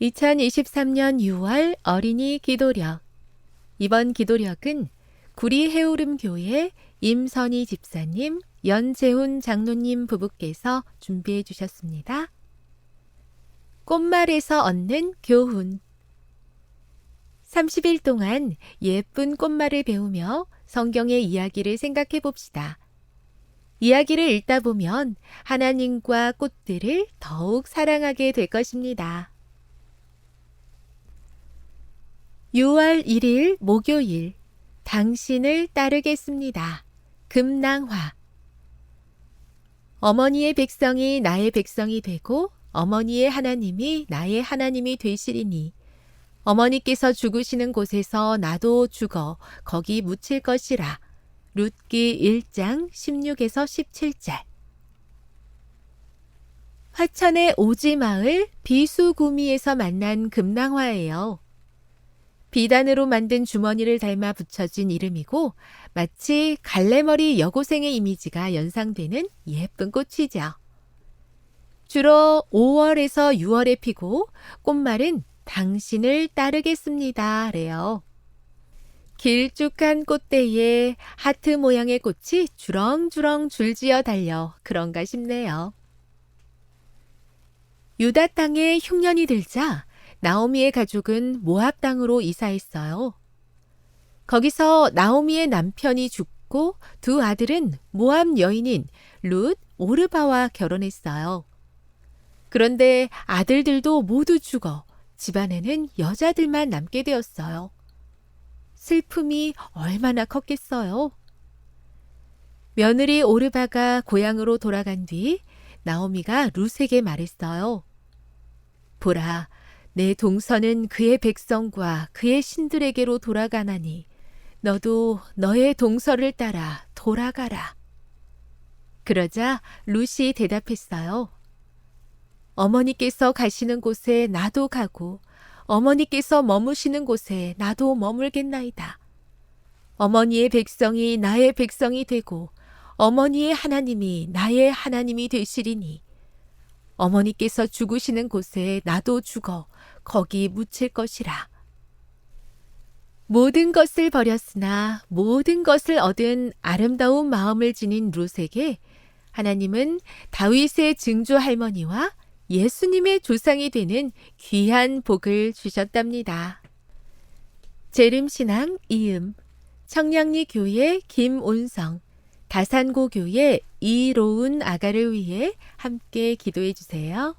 2023년 6월 어린이 기도력. 이번 기도력은 구리 해오름 교회 임선희 집사님, 연재훈 장로님 부부께서 준비해 주셨습니다. 꽃말에서 얻는 교훈. 30일 동안 예쁜 꽃말을 배우며 성경의 이야기를 생각해 봅시다. 이야기를 읽다 보면 하나님과 꽃들을 더욱 사랑하게 될 것입니다. 6월 1일 목요일 당신을 따르겠습니다. 금낭화 어머니의 백성이 나의 백성이 되고 어머니의 하나님이 나의 하나님이 되시리니 어머니께서 죽으시는 곳에서 나도 죽어 거기 묻힐 것이라. 룻기 1장 16에서 17절 화천의 오지마을 비수구미에서 만난 금낭화예요. 비단으로 만든 주머니를 닮아 붙여진 이름이고 마치 갈래머리 여고생의 이미지가 연상되는 예쁜 꽃이죠. 주로 5월에서 6월에 피고 꽃말은 당신을 따르겠습니다. 래요. 길쭉한 꽃대에 하트 모양의 꽃이 주렁주렁 줄지어 달려 그런가 싶네요. 유다 땅에 흉년이 들자 나오미의 가족은 모압 땅으로 이사했어요. 거기서 나오미의 남편이 죽고 두 아들은 모압 여인인 룻 오르바와 결혼했어요. 그런데 아들들도 모두 죽어 집안에는 여자들만 남게 되었어요. 슬픔이 얼마나 컸겠어요. 며느리 오르바가 고향으로 돌아간 뒤 나오미가 룻에게 말했어요. 보라, 내 동서는 그의 백성과 그의 신들에게로 돌아가나니 너도 너의 동서를 따라 돌아가라. 그러자 룻이 대답했어요. 어머니께서 가시는 곳에 나도 가고 어머니께서 머무시는 곳에 나도 머물겠나이다. 어머니의 백성이 나의 백성이 되고 어머니의 하나님이 나의 하나님이 되시리니 어머니께서 죽으시는 곳에 나도 죽어 거기 묻힐 것이라. 모든 것을 버렸으나 모든 것을 얻은 아름다운 마음을 지닌 룻에게 하나님은 다윗의 증조 할머니와 예수님의 조상이 되는 귀한 복을 주셨답니다. 재림신앙 이음, 청량리 교회 김온성, 다산고 교회 이로운 아가를 위해 함께 기도해 주세요.